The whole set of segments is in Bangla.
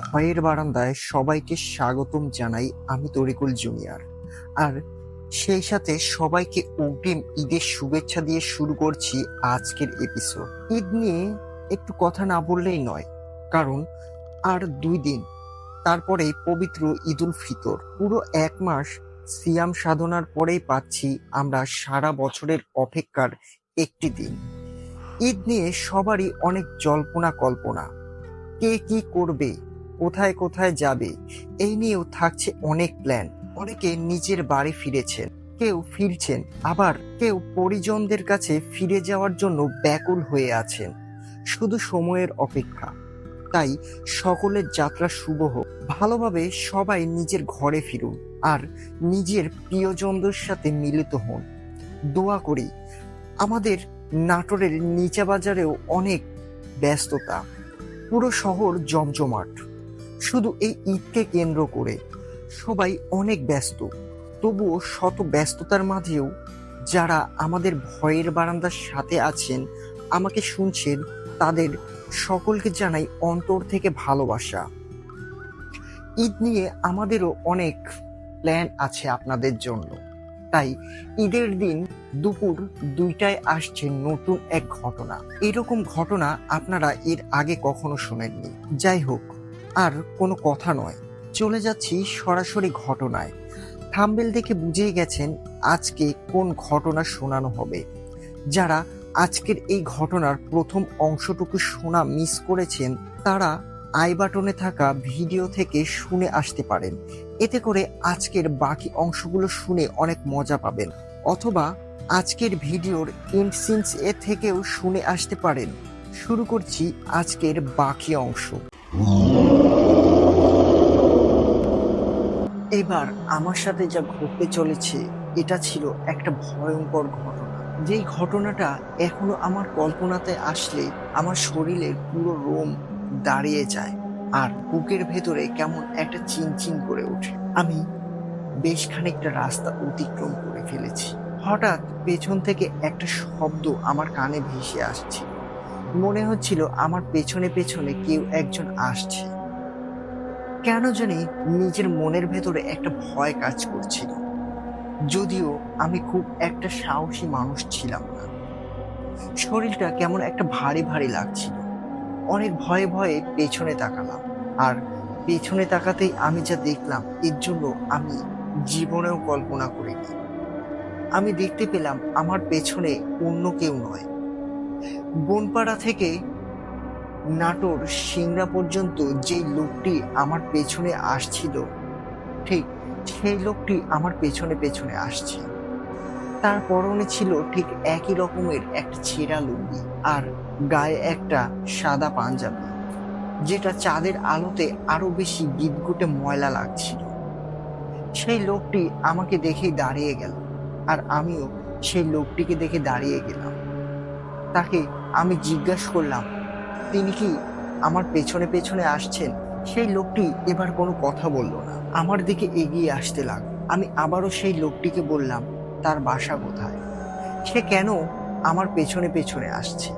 ভয়ের বারান্দায় সবাইকে স্বাগতম জানাই আমি তরিকুল জুনিয়র। আর সেই সাথে সবাইকে অগ্রিম ঈদের শুভেচ্ছা দিয়ে শুরু করছি আজকের এপিসোড ঈদ নিয়ে একটু কথা না বললেই নয়, কারণ আর দুই দিন তারপরে পবিত্র ঈদুল ফিতর। পুরো এক মাস সিয়াম সাধনার পরেই পাচ্ছি আমরা সারা বছরের অপেক্ষার একটি দিন। ঈদ নিয়ে সবারই অনেক জল্পনা কল্পনা। কে কি করবে কোথায় কোথায় যাবে, এই নিয়েও থাকছে অনেক প্ল্যান অনেকে নিজের বাড়ি ফিরেছেন, কেউ ফিরছেন, আবার কেউ পরিজনদের কাছে ফিরে যাওয়ার জন্য ব্যাকুল হয়ে আছেন। শুধু সময়ের অপেক্ষা। তাই সকলের যাত্রা শুভ হোক। ভালোভাবে সবাই নিজের ঘরে ফিরুন আর নিজের প্রিয়জনদের সাথে মিলিত হন। দোয়া করি, আমাদের নাটোরের নিচা বাজারেও অনেক ব্যস্ততা। পুরো শহর জমজমাট। শুধু এই ঈদকে কেন্দ্র করে সবাই অনেক ব্যস্ত। তবুও শত ব্যস্ততার মাঝেও যারা আমাদের ভয়ের বারান্দার সাথে আছেন, আমাকে শুনছেন, তাদের সকলকে জানাই অন্তর থেকে ভালোবাসা। ঈদ নিয়ে আমাদেরও অনেক প্ল্যান আছে আপনাদের জন্য। তাই ঈদের দিন দুপুর দুইটায় আসছে নতুন এক ঘটনা। এরকম ঘটনা আপনারা এর আগে কখনো শোনেননি। যাই হোক আর কোনো কথা নয়। চলে যাচ্ছি সরাসরি ঘটনায়। থাম্বেল দেখে বুঝেই গেছেন আজকে কোন ঘটনা শোনানো হবে। যারা আজকের এই ঘটনার প্রথম অংশটুকু শোনা মিস করেছেন, তারা আই বাটনে থাকা ভিডিও থেকে শুনে আসতে পারেন। এতে করে আজকের বাকি অংশগুলো শুনে অনেক মজা পাবেন। অথবা আজকের ভিডিওর এন্ড এ থেকেও শুনে আসতে পারেন। শুরু করছি আজকের বাকি অংশ। এবার আমার সাথে যা ঘটতে চলেছে, এটা ছিল একটা ভয়ঙ্কর ঘটনা। যেই ঘটনাটা এখনও আমার কল্পনাতে আসলে আমার শরীরের পুরো রোম দাঁড়িয়ে যায় আর বুকের ভেতরে কেমন একটা চিনচিন করে ওঠে। আমি বেশ খানিকটা রাস্তা অতিক্রম করে ফেলেছি। হঠাৎ পেছন থেকে একটা শব্দ আমার কানে ভেসে আসছে মনে হচ্ছিল আমার পেছনে পেছনে কেউ একজন আসছে। কেন জানি নিজের মনের ভেতরে একটা ভয় কাজ করছিল। যদিও আমি খুব একটা সাহসী মানুষ ছিলাম না। শরীরটা কেমন একটা ভারী ভারী লাগছিল। অনেক ভয়ে ভয়ে পেছনে তাকালাম। আর পেছনে তাকাতেই আমি যা দেখলাম, এর জন্য আমি জীবনেও কল্পনা করিনি। আমি দেখতে পেলাম আমার পেছনে অন্য কেউ নয়। বনপাড়া থেকে নাটোর সিংড়া পর্যন্ত যেই লোকটি আমার পেছনে আসছিল, ঠিক সেই লোকটি আমার পেছনে পেছনে আসছে। তার পরনে ছিল ঠিক একই রকমের একটা ছেঁড়া লুঙ্গি আর গায়ে একটা সাদা পাঞ্জাবি, যেটা চাঁদের আলোতে আরও বেশি গিটগুটে ময়লা লাগছিল। সেই লোকটি আমাকে দেখেই দাঁড়িয়ে গেল আর আমিও সেই লোকটিকে দেখে দাঁড়িয়ে গেলাম। তাকে আমি জিজ্ঞাসা করলাম তিনি কি আমার পেছনে পেছনে আসছেন? সেই লোকটি এবার কোনো কথা বলল না। আমার দিকে এগিয়ে আসতে লাগ আমি আবারও সেই লোকটিকে বললাম, তার বাসা কোথায়? সে কেন আমার পেছনে পেছনে আসছে?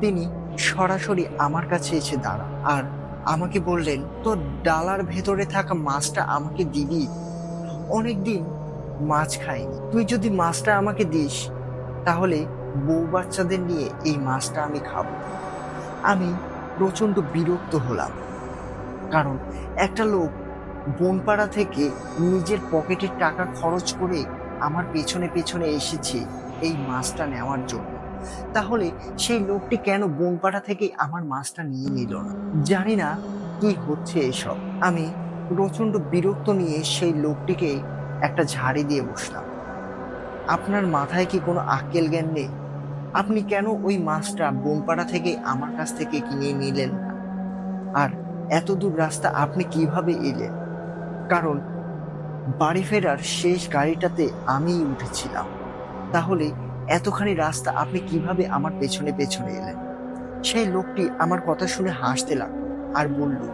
তিনি সরাসরি আমার কাছে এসে দাঁড়া আর আমাকে বললেন, তোর ডালার ভেতরে থাকা মাছটা আমাকে দিবি। অনেকদিন মাছ খাইনি। তুই যদি মাছটা আমাকে দিস, তাহলে বউ বাচ্চাদের নিয়ে এই মাছটা আমি খাব। আমি প্রচণ্ড বিরক্ত হলাম। কারণ একটা লোক বনপাড়া থেকে নিজের পকেটের টাকা খরচ করে আমার পেছনে পেছনে এসেছে এই মাছটা নেওয়ার জন্য। তাহলে সেই লোকটি কেন বনপাড়া থেকে আমার মাছটা নিয়ে নিল না? জানি না কি হচ্ছে এসব। আমি প্রচণ্ড বিরক্ত নিয়ে সেই লোকটিকে একটা ঝাড়ি দিয়ে বসলাম। আপনার মাথায় কি কোনো আক্কেল জ্ঞান নেই? আপনি কেন ওই মাছটা বোমপাড়া থেকে আমার কাছ থেকে কিনে নিলেন আর এত দূর রাস্তা আপনি কীভাবে এলেন? কারণ বাড়ি ফেরার শেষ গাড়িটাতে আমিই উঠেছিলাম। তাহলে এতখানি রাস্তা আপনি কীভাবে আমার পেছনে পেছনে এলেন? সেই লোকটি আমার কথা শুনে হাসতে লাগল আর বলল,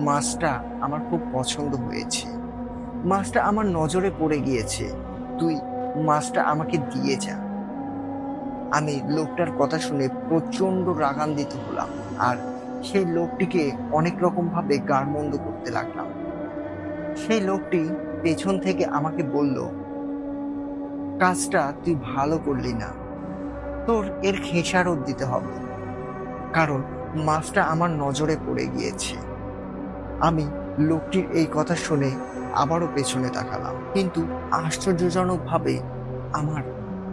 মাছটা আমার খুব পছন্দ হয়েছে। মাছটা আমার নজরে পড়ে গিয়েছে। তুই মাছটা আমাকে দিয়ে যা। আমি লোকটার কথা শুনে প্রচণ্ড রাগান্বিত হলাম আর সেই লোকটিকে অনেক রকম ভাবে গারমন্দ করতে লাগলাম। সেই লোকটি পেছন থেকে আমাকে বলল, কাজটা তুই ভালো করলি না। তোর এর খেসারত দিতে হবে। কারণ মাছটা আমার নজরে পড়ে গিয়েছে। আমি লোকটির এই কথা শুনে আবারও পেছনে তাকালাম। কিন্তু আশ্চর্যজনকভাবে আমার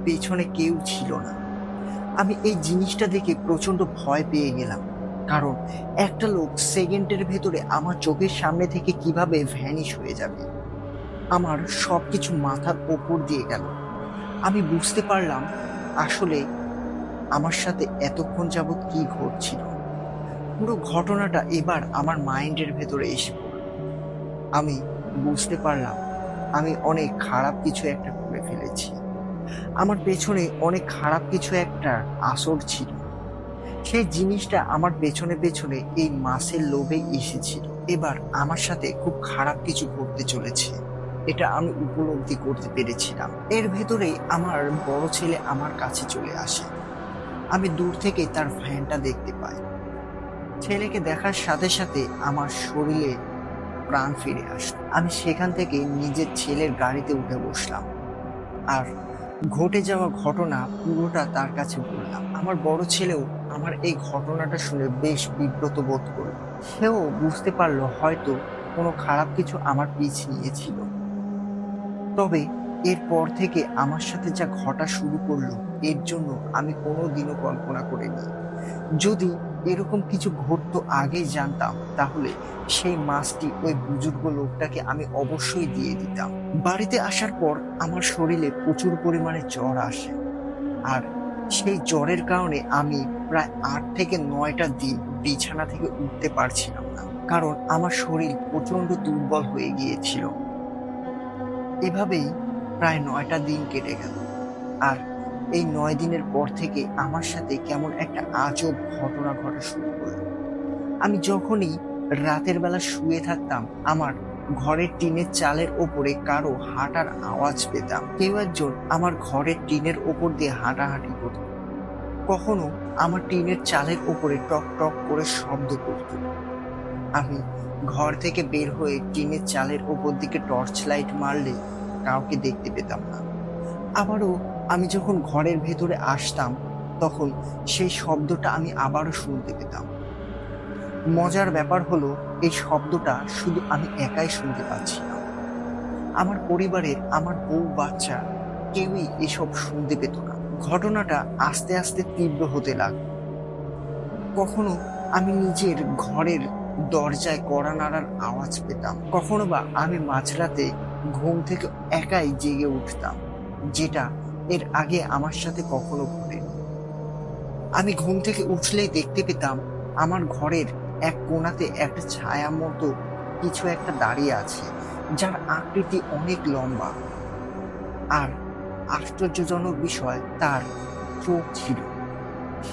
পেছনে কেউ ছিল না। আমি এই জিনিসটা দেখে প্রচণ্ড ভয় পেয়ে গেলাম। কারণ একটা লোক সেকেন্ডের ভেতরে আমার চোখের সামনে থেকে কীভাবে ভ্যানিশ হয়ে যাবে? আমার সব কিছু মাথার ওপর দিয়ে গেল। আমি বুঝতে পারলাম আসলে আমার সাথে এতক্ষণ যাবৎ কি ঘটছিল। পুরো ঘটনাটা এবার আমার মাইন্ডের ভেতরে এসে আমি বুঝতে পারলাম আমি অনেক খারাপ কিছু একটা করে ফেলেছি। আমার পেছনে অনেক খারাপ কিছু একটা আসর ছিল। সেই জিনিসটা আমার পেছনে পেছনে এই মাছের লোভে এসেছিল। এবার আমার সাথে খুব খারাপ কিছু ঘটতে চলেছে। এটা আমি উপলব্ধি করতে পেরেছিলাম। এর ভেতরেই আমার বড় ছেলে আমার কাছে চলে আসে। আমি দূর থেকে তার ফ্যানটা দেখতে পাই। ছেলেকে দেখার সাথে সাথে আমার শরীরে প্রাণ ফিরে আসলো। আমি সেখান থেকে নিজের ছেলের গাড়িতে উঠে বসলাম। আর ঘটে যাওয়া ঘটনা পুরোটা তার কাছে বললাম। আমার বড় ছেলেও আমার এই ঘটনাটা শুনে বেশ বিব্রত বোধ করল। সেও বুঝতে পারল হয়তো কোনো খারাপ কিছু আমার পিছ নিয়েছিল। তবে এরপর থেকে আমার সাথে যা ঘটা শুরু করল, এর জন্য আমি কোনো দিনও কল্পনা করিনি। যদি এরকম কিছু ঘটতো আগে জানতাম, তাহলে সেই মাছটি ওই বুজুর্গ লোকটাকে আমি অবশ্যই দিয়ে দিতাম। বাড়িতে আসার পর আমার শরীরে প্রচুর পরিমাণে জ্বর আসে। আর সেই জ্বরের কারণে আমি প্রায় আট থেকে নয়টা দিন বিছানা থেকে উঠতে পারছিলাম না। কারণ আমার শরীর প্রচণ্ড দুর্বল হয়ে গিয়েছিল। এভাবেই প্রায় নয়টা দিন কেটে গেল। আর এই নয় দিনের পর থেকে আমার সাথে কেমন একটা আজব ঘটনা ঘটা শুরু করল। আমি যখনই রাতের বেলা শুয়ে থাকতাম, আমার ঘরের টিনের চালের ওপরে কারও হাঁটার আওয়াজ পেতাম। কেউ একজন আমার ঘরের টিনের ওপর দিয়ে হাঁটাহাঁটি করত। কখনো আমার টিনের চালের ওপরে টক টক করে শব্দ করত। আমি ঘর থেকে বের হয়ে টিনের চালের ওপর দিকে টর্চ লাইট মারলে কাউকে দেখতে পেতাম না। আবারও আমি যখন ঘরের ভেতরে আসতাম, তখন সেই শব্দটা আমি আবারও শুনতে পেতাম। মজার ব্যাপার হলো, এই শব্দটা শুধু আমি একাই শুনতে পাচ্ছি না আমার পরিবারের আমার বউ বাচ্চা কেউই এসব শুনতে পেত না। ঘটনাটা আস্তে আস্তে তীব্র হতে লাগল। কখনো আমি নিজের ঘরের দরজায় কড়া নাড়ার আওয়াজ পেতাম। কখনো বা আমি মাঝরাতে ঘুম থেকে একাই জেগে উঠতাম, যেটা এর আগে আমার সাথে কখনো ঘটেনি। আমি ঘুম থেকে উঠলেই দেখতে পেতাম আমার ঘরের এক কোণাতে একটা ছায়া মতো কিছু একটা দাঁড়িয়ে আছে, যার আকৃতি অনেক লম্বা। আর আশ্চর্যজনক বিষয়, তার চোখ ছিল।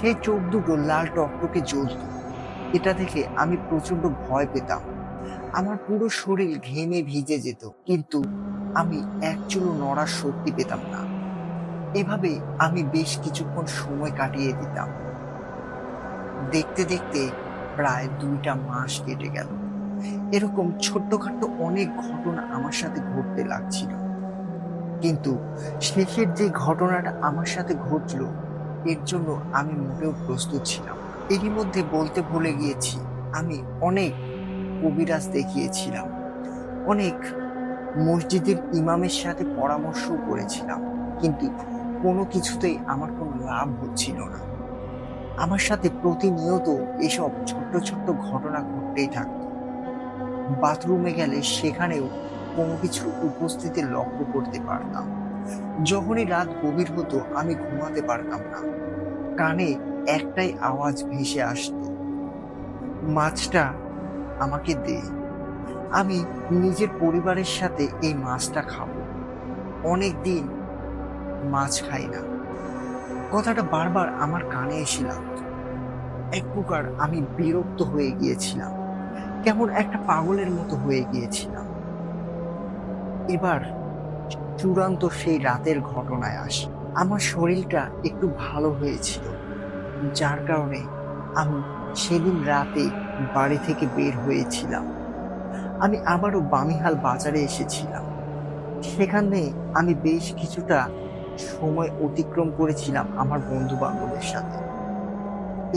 সেই চোখ দুটো লাল টকটকে জ্বলত। এটা দেখে আমি প্রচণ্ড ভয় পেতাম। আমার পুরো শরীর ঘেমে ভিজে যেত, কিন্তু আমি এক চুলো নড়ার শক্তি পেতাম না। এভাবে আমি বেশ কিছুক্ষণ সময় কাটিয়ে দিতাম। দেখতে দেখতে প্রায় দুইটা মাস কেটে গেল। এরকম ছোট্টখাট্ট অনেক ঘটনা আমার সাথে ঘটতে লাগছিল। কিন্তু শেষের যে ঘটনাটা আমার সাথে ঘটলো, এর জন্য আমি মোটেও প্রস্তুত ছিলাম এরই মধ্যে বলতে ভুলে গিয়েছি, আমি অনেক কবিরাজ দেখিয়েছিলাম। অনেক মসজিদের ইমামের সাথে পরামর্শ করেছিলাম। কিন্তু কোনো কিছুতেই আমার কোনো লাভ হচ্ছিল না। আমার সাথে প্রতিনিয়ত এসব ছোট্ট ছোট্ট ঘটনা ঘটতেই থাকত। বাথরুমে গেলে সেখানেও কোনো কিছুর উপস্থিতি লক্ষ্য করতে পারতাম। যখনই রাত গভীর হতো, আমি ঘুমাতে পারতাম না। কানে একটাই আওয়াজ ভেসে আসতো, মাছটা আমাকে দে। আমি নিজের পরিবারের সাথে এই মাছটা খাব। অনেক দিন মাছ খাই না। কথাটা বারবার আমার কানে এসে লাগতো এক প্রকার আমি বিরক্ত হয়ে গিয়েছিলাম। কেমন একটা পাগলের মতো হয়ে গিয়েছিলাম। এবার চূড়ান্ত সেই রাতের ঘটনায় আসে। আমার শরীরটা একটু ভালো হয়েছিল, যার কারণে আমি সেদিন রাতে বাড়ি থেকে বের হয়েছিলাম। আমি আবারও বামিহাল বাজারে এসেছিলাম। সেখানে আমি বেশ কিছুটা সময় অতিক্রম করেছিলাম আমার বন্ধু বান্ধবের সাথে।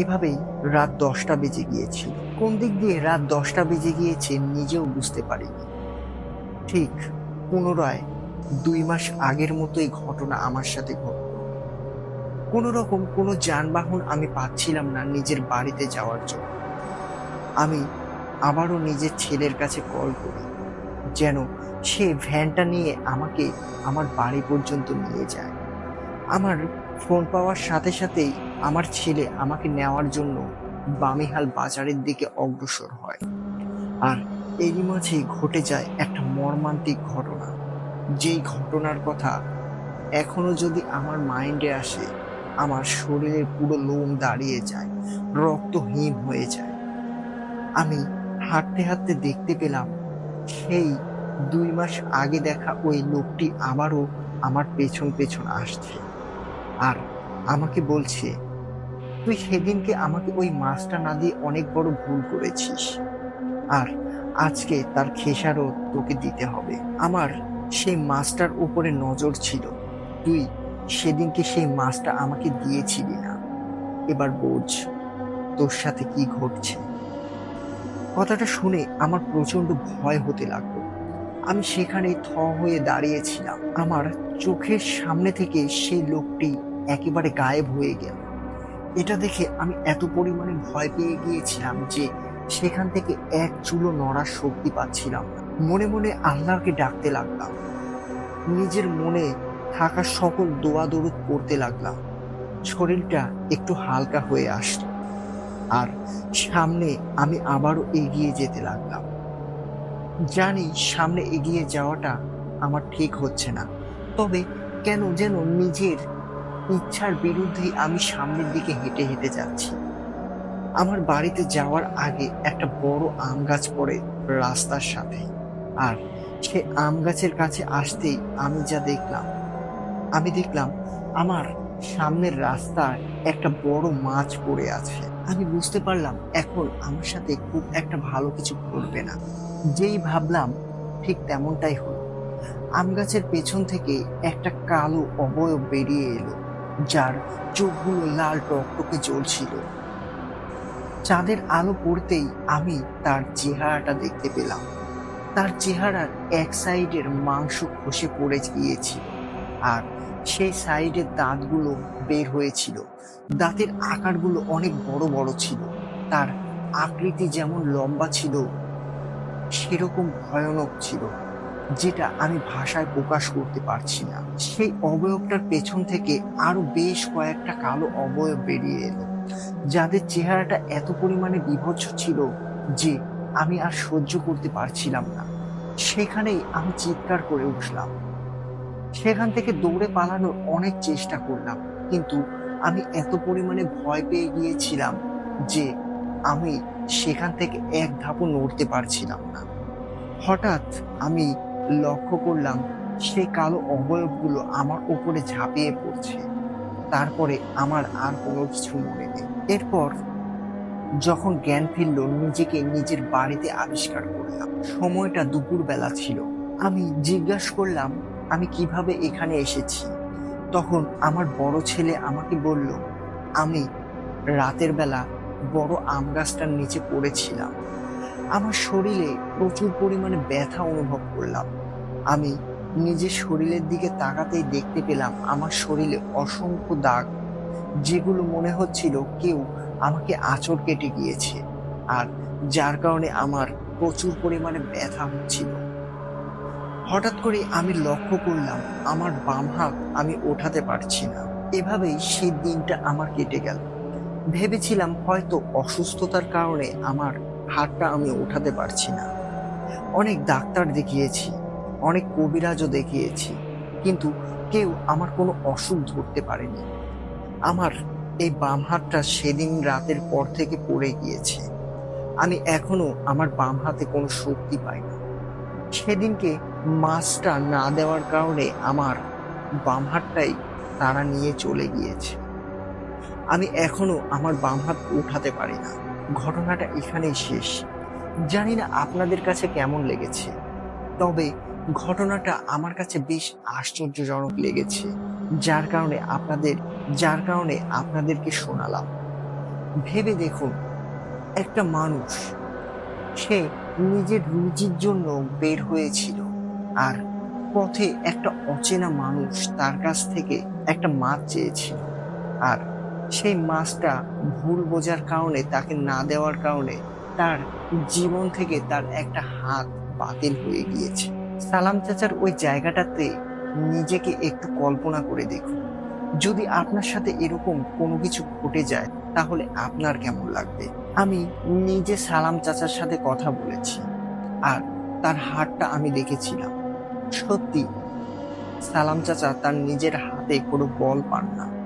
এভাবেই রাত দশটা বেজে গিয়েছিল। কোন দিক দিয়ে রাত দশটা বেজে গিয়েছে নিজেও বুঝতে পারিনি। ঠিক পুনরায় দুই মাস আগের মতোই ঘটনা আমার সাথে ঘটল। কোনো রকম কোনো যানবাহন আমি পাচ্ছিলাম না নিজের বাড়িতে যাওয়ার জন্য। আমি আবারও নিজের ছেলের কাছে কল করি। যেন সে ভ্যানটা নিয়ে আমাকে আমার বাড়ি পর্যন্ত নিয়ে যায়। আমার ফোন পাওয়ার সাথে সাথেই আমার ছেলে আমাকে নেওয়ার জন্য বামিহাল বাজারের দিকে অগ্রসর হয়। আর এরই মাঝেই ঘটে যায় একটা মর্মান্তিক ঘটনা। যেই ঘটনার কথা এখনও যদি আমার মাইন্ডে আসে, আমার শরীরের পুরো লোম দাঁড়িয়ে যায়, রক্তহীন হয়ে যায়। আমি হাঁটতে হাঁটতে দেখতে পেলাম সেই দুই মাস আগে দেখা ওই লোকটি আবারও আমার পেছন পেছন আসছে আর আমাকে বলছে, তুই সেদিনকে আমাকে ওই মাছটা না দিয়ে অনেক বড় ভুল করেছিস আর আজকে তার খেসারও তোকে দিতে হবে। আমার সেই মাছটার উপরে নজর ছিল। তুই সেদিনকে সেই মাছটা আমাকে দিয়েছিলি না। এবার বোঝ তোর সাথে কি ঘটছে। কথাটা শুনে আমার প্রচণ্ড ভয় হতে লাগল। আমি সেখানে থ হয়ে দাঁড়িয়েছিলাম। আমার চোখের সামনে থেকে সেই লোকটি একেবারে গায়েব হয়ে গেল। এটা দেখে আমি এত পরিমাণে ভয় পেয়ে গিয়েছিলাম যে সেখান থেকে এক চুলো নড়ার শক্তি পাচ্ছিলাম মনে মনে আল্লাহকে ডাকতে লাগলাম। নিজের মনে থাকা সকল দোয়া দরুদ করতে লাগলাম। শরীরটা একটু হালকা হয়ে আসলো। আর সামনে আমি আবারও এগিয়ে যেতে লাগলাম। জানি সামনে এগিয়ে যাওয়াটা আমার ঠিক হচ্ছে না, তবে কেন যেন নিজের ইচ্ছার বিরুদ্ধেই আমি সামনের দিকে হেঁটে হেঁটে যাচ্ছি। আমার বাড়িতে যাওয়ার আগে একটা বড় আম গাছ পড়ে রাস্তার সাথে, আর সে আম গাছের কাছে আসতেই আমি যা দেখলাম, আমি দেখলাম আমার সামনের রাস্তায় একটা বড় মাছ পড়ে আছে। আমি বুঝতে পারলাম, এখন আমার সাথে খুব একটা ভালো কিছু করবে না। যেই ভাবলাম, ঠিক তেমনটাই হলো। আম গাছের পেছন থেকে একটা কালো অবয়ব বেরিয়ে এলো, যার চোখগুলো লাল টকটকে জ্বলছিল। চাঁদের আলো পড়তেই আমি তার চেহারাটা দেখতে পেলাম। তার চেহারার এক সাইডের মাংস খসে পড়ে গিয়েছিল, আর সেই সাইডের দাঁতগুলো বের হয়েছিল। দাঁতের আকারগুলো অনেক বড় বড় ছিল। তার আকৃতি যেমন লম্বা ছিল, সেরকম ভয়ানক ছিল, যেটা আমি ভাষায় প্রকাশ করতে পারছি না। সেই অবয়বটার পেছন থেকে আরও বেশ কয়েকটা কালো অবয়ব বেরিয়ে এলো, যাদের চেহারাটা এত পরিমাণে বিভৎস ছিল যে আমি আর সহ্য করতে পারছিলাম না। সেখানেই আমি চিৎকার করে উঠলাম। সেখান থেকে দৌড়ে পালানোর অনেক চেষ্টা করলাম, কিন্তু আমি এত পরিমাণে ভয় পেয়ে গিয়েছিলাম যে আমি সেখান থেকে এক ধাপও নড়তে পারছিলাম না। হঠাৎ আমি লক্ষ্য করলাম সেই কালো অবয়বগুলো আমার উপরে ঝাঁপিয়ে পড়ছে। তারপরে আমার আর কোনো কিছু মনে নেই। এরপর যখন জ্ঞান ফিরল, নিজেকে নিজের বাড়িতে আবিষ্কার করলাম। সময়টা দুপুর বেলা ছিল। আমি জিজ্ঞাসা করলাম আমি কীভাবে এখানে এসেছি? তখন আমার বড় ছেলে আমাকে বলল, আমি রাতের বেলা বড় আম গাছটার নিচে পড়েছিলাম। আমার শরীরে প্রচুর পরিমাণে ব্যথা অনুভব করলাম। আমি নিজের শরীরের দিকে তাকাতেই দেখতে পেলাম আমার শরীরে অসংখ্য দাগ, যেগুলো মনে হচ্ছিল কেউ আমাকে আঁচড় কেটে গিয়েছে। আর যার কারণে আমার প্রচুর পরিমাণে ব্যথা হচ্ছিল। হঠাৎ করে আমি লক্ষ্য করলাম, আমার বাম হাত আমি ওঠাতে পারছি না। এভাবেই সেই দিনটা আমার কেটে গেল। ভেবেছিলাম হয়তো অসুস্থতার কারণে আমার হাতটা আমি ওঠাতে পারছি না। অনেক ডাক্তার দেখিয়েছি, অনেক কবিরাজও দেখিয়েছি, কিন্তু কেউ আমার কোনো অসুখ ধরতে পারেনি। আমার এই বাম হাতটা সেদিন রাতের পর থেকে পড়ে গিয়েছে। আমি এখনও আমার বাম হাতে কোনো শক্তি পাই না। সেদিনকে মাছটা না দেওয়ার কারণে আমার বাম হাতটাই তারা নিয়ে চলে গিয়েছে। আমি এখনও আমার বাম হাত উঠাতে পারি না। ঘটনাটা এখানেই শেষ। জানি না আপনাদের কাছে কেমন লেগেছে, তবে ঘটনাটা আমার কাছে বেশ আশ্চর্যজনক লেগেছে, যার কারণে আপনাদের, যার কারণে আপনাদেরকে শোনালাম। ভেবে দেখুন, একটা মানুষ, সে নিজের রুচির জন্য বের হয়েছিল। আর পথে একটা অচেনা মানুষ তার কাছ থেকে একটা মাছ চেয়েছিল। আর সেই মাছটা ভুল বোঝার কারণে, তাকে না দেওয়ার কারণে তার জীবন থেকে তার একটা হাত বাতিল হয়ে গিয়েছে। সালাম চাচার ওই জায়গাটাতে নিজেকে একটু কল্পনা করে দেখুন। যদি আপনার সাথে এরকম কোনো কিছু ঘটে যায়, তাহলে আপনার কেমন লাগবে? আমি নিজে সালাম চাচার সাথে কথা বলেছি, আর তার হাতটা আমি দেখেছিলাম। সত্যি, সালাম চাচা তার নিজের হাতে কোনো বল পান না।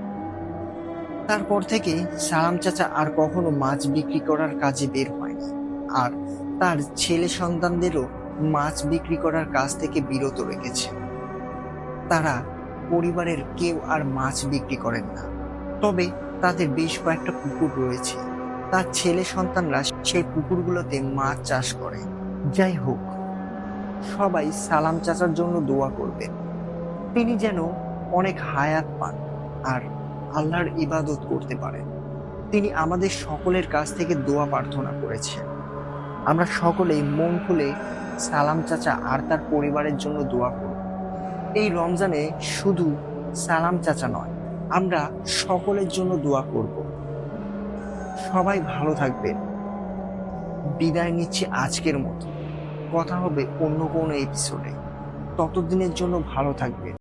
তারপর থেকে সালাম চাচা আর কখনো মাছ বিক্রি করার কাজে বের হয়নি আর তার ছেলে সন্তানদেরও মাছ বিক্রি করার কাজ থেকে বিরত রেখেছে। তারা পরিবারের কেউ আর মাছ বিক্রি করেন না। তবে তাদের বেশ কয়েকটা পুকুর রয়েছে। তার ছেলে সন্তানরা সেই পুকুরগুলোতে মাছ চাষ করে। যাই হোক সবাই সালাম চাচার জন্য দোয়া করবেন তিনি যেন অনেক হায়াত পান আর আল্লাহর ইবাদত করতে পারেন। তিনি আমাদের সকলের কাছ থেকে দোয়া প্রার্থনা করেছেন। আমরা সকলেই মন খুলে সালাম চাচা আর তার পরিবারের জন্য দোয়া করব। এই রমজানে শুধু সালাম চাচা নয়, আমরা সকলের জন্য দোয়া করব। সবাই ভালো থাকবেন। বিদায় নিচ্ছি আজকের মতো। কথা হবে অন্য কোনো এপিসোডে ততদিনের জন্য ভালো থাকবেন।